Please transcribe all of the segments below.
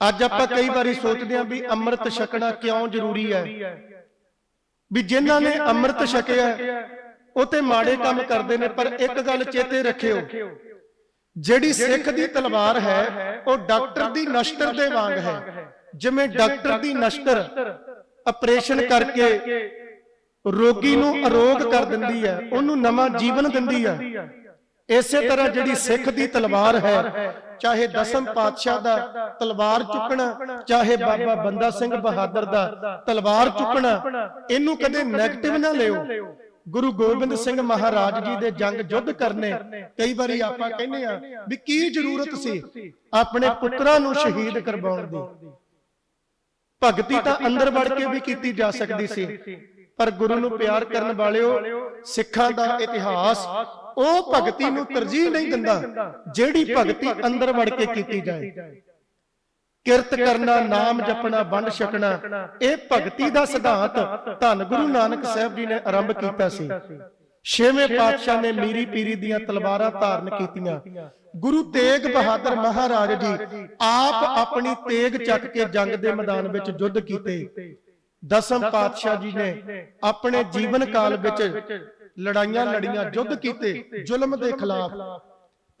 ਅੱਜ ਆਪਾਂ ਕਈ ਵਾਰੀ ਸੋਚਦੇ ਹਾਂ ਵੀ ਅੰਮ੍ਰਿਤ ਛਕਣਾ ਕਿਉਂ ਜ਼ਰੂਰੀ ਹੈ? ਵੀ ਜਿਨ੍ਹਾਂ ਨੇ ਅੰਮ੍ਰਿਤ ਛਕਿਆ ਉਹ ਤੇ ਮਾੜੇ ਕੰਮ ਕਰਦੇ ਨੇ ਪਰ ਇੱਕ ਗੱਲ ਚੇਤੇ ਰੱਖਿਓ। ਜਿਹੜੀ ਸਿੱਖ ਦੀ ਤਲਵਾਰ ਹੈ ਉਹ ਡਾਕਟਰ ਦੀ ਨਸ਼ਤਰ ਦੇ ਵਾਂਗ ਹੈ। ਜਿਵੇਂ ਡਾਕਟਰ ਦੀ ਨਸ਼ਤਰ ਆਪਰੇਸ਼ਨ ਕਰਕੇ ਰੋਗੀ ਨੂੰ ਅਰੋਗ ਕਰ ਦਿੰਦੀ ਹੈ ਉਹਨੂੰ ਨਵਾਂ ਜੀਵਨ ਦਿੰਦੀ ਹੈ। ਇਸੇ ਤਰ੍ਹਾਂ ਜਿਹੜੀ ਸਿੱਖ ਦੀ ਤਲਵਾਰ ਹੈ ਚਾਹੇ ਦਸਮ ਪਾਤਸ਼ਾਹ ਦਾ ਤਲਵਾਰ ਚੁੱਕਣਾ ਚਾਹੇ ਬਾਬਾ ਬੰਦਾ ਸਿੰਘ ਬਹਾਦਰ ਦਾ ਤਲਵਾਰ ਚੁੱਕਣਾ ਇਹਨੂੰ ਕਦੇ 네ਗੇਟਿਵ ਨਾ ਲਿਓ। ਗੁਰੂ ਗੋਬਿੰਦ ਸਿੰਘ ਮਹਾਰਾਜ ਜੀ ਦੇ ਜੰਗ ਯੁੱਧ ਕਰਨੇ ਕਈ ਵਾਰੀ ਆਪਾਂ ਕਹਿੰਦੇ ਆ ਵੀ ਕੀ ਜ਼ਰੂਰਤ ਸੀ? ਆਪਣੇ ਪੁੱਤਰਾਂ ਨੂੰ ਸ਼ਹੀਦ ਕਰਵਾਉਣ ਦੀ। ਭਗਤੀ ਤਾਂ ਅੰਦਰ ਵੜ ਕੇ ਵੀ ਕੀਤੀ ਜਾ ਸਕਦੀ ਸੀ। ਪਰ ਗੁਰੂ ਨੂੰ ਪਿਆਰ ਕਰਨ ਵਾਲਿਓ ਸਿੱਖਾਂ ਦਾ ਇਤਿਹਾਸ ਉਹ ਭਗਤੀ ਨੂੰ ਤਰਜੀਹ ਨਹੀਂ ਦਿੰਦਾ ਜਿਹੜੀ ਭਗਤੀ ਅੰਦਰ ਵੜ ਕੇ ਕੀਤੀ ਜਾਏ। ਕਿਰਤ ਕਰਨਾ ਨਾਮ ਜਪਣਾ ਵੰਡ ਛਕਣਾ ਇਹ ਭਗਤੀ ਦਾ ਸਿਧਾਂਤ ਧੰਨ ਗੁਰੂ ਨਾਨਕ ਸਾਹਿਬ ਜੀ ਨੇ ਆਰੰਭ ਕੀਤਾ ਸੀ। ਛੇਵੇਂ ਪਾਤਸ਼ਾਹ ਨੇ ਮੀਰੀ ਪੀਰੀ ਦੀਆਂ ਤਲਵਾਰਾਂ ਧਾਰਨ ਕੀਤੀਆਂ। ਗੁਰੂ ਤੇਗ ਬਹਾਦਰ ਮਹਾਰਾਜ ਜੀ ਆਪ ਆਪਣੀ ਤੇਗ ਚੱਕ ਕੇ ਜੰਗ ਦੇ ਮੈਦਾਨ ਵਿੱਚ ਯੁੱਧ ਕੀਤੇ। ਦਸਮ ਪਾਤਸ਼ਾਹ ਜੀ ਨੇ ਆਪਣੇ ਜੀਵਨ ਕਾਲ ਵਿੱਚ ਲੜਾਈਆਂ ਲੜੀਆਂ ਯੁੱਧ ਕੀਤੇ ਜ਼ੁਲਮ ਦੇ ਖਿਲਾਫ।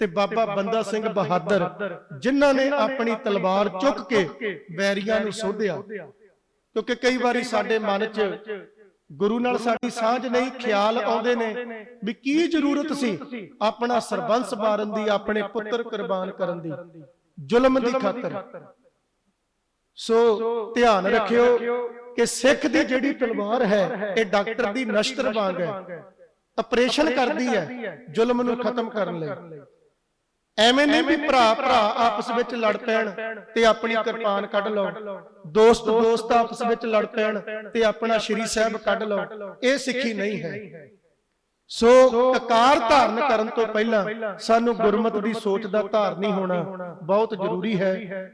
ਤੇ ਬਾਬਾ ਬੰਦਾ ਸਿੰਘ ਬਹਾਦਰ ਜਿਨ੍ਹਾਂ ਨੇ ਆਪਣੀ ਤਲਵਾਰ ਚੁੱਕ ਕੇ ਵੈਰੀਆਂ ਨੂੰ ਸੋਧਿਆ। ਕਿਉਂਕਿ ਕਈ ਵਾਰੀ ਸਾਡੇ ਮਨ 'ਚ ਗੁਰੂ ਨਾਲ ਸਾਡੀ ਸਾਂਝ ਨਹੀਂ ਖਿਆਲ ਆਉਂਦੇ ਨੇ ਵੀ ਕੀ ਜ਼ਰੂਰਤ ਸੀ ਆਪਣਾ ਸਰਬੰਸ ਮਾਰਨ ਦੀ ਆਪਣੇ ਪੁੱਤਰ ਕੁਰਬਾਨ ਕਰਨ ਦੀ। ਜ਼ੁਲਮ ਦੀ ਖਾਤਰ। ਸੋ ਧਿਆਨ ਰੱਖਿਓ ਕਿ ਸਿੱਖ ਦੀ ਜਿਹੜੀ ਤਲਵਾਰ ਹੈ ਇਹ ਡਾਕਟਰ ਦੀ ਨਸ਼ਤਰ ਵਾਂਗ ਹੈ। ਆਪਰੇਸ਼ਨ ਕਰਦੀ ਹੈ ਜ਼ੁਲਮ ਨੂੰ ਖਤਮ ਕਰਨ ਲਈ। ਐਵੇਂ ਨਹੀਂ ਵੀ ਭਰਾ ਭਰਾ ਆਪਸ ਵਿੱਚ ਲੜ ਪੈਣ ਤੇ ਆਪਣੀ ਕਿਰਪਾਨ ਕੱਢ ਲਓ। ਦੋਸਤ ਦੋਸਤ ਆਪਸ ਵਿੱਚ ਲੜ ਪੈਣ ਤੇ ਆਪਣਾ ਸ਼੍ਰੀ ਸਾਹਿਬ ਕੱਢ ਲਓ। ਇਹ ਸਿੱਖੀ ਨਹੀਂ ਹੈ। ਸੋ ਕਕਾਰ ਧਾਰਨ ਕਰਨ ਤੋਂ ਪਹਿਲਾਂ ਸਾਨੂੰ ਗੁਰਮਤ ਦੀ ਸੋਚ ਦਾ ਧਾਰਨੀ ਹੋਣਾ ਬਹੁਤ ਜ਼ਰੂਰੀ ਹੈ।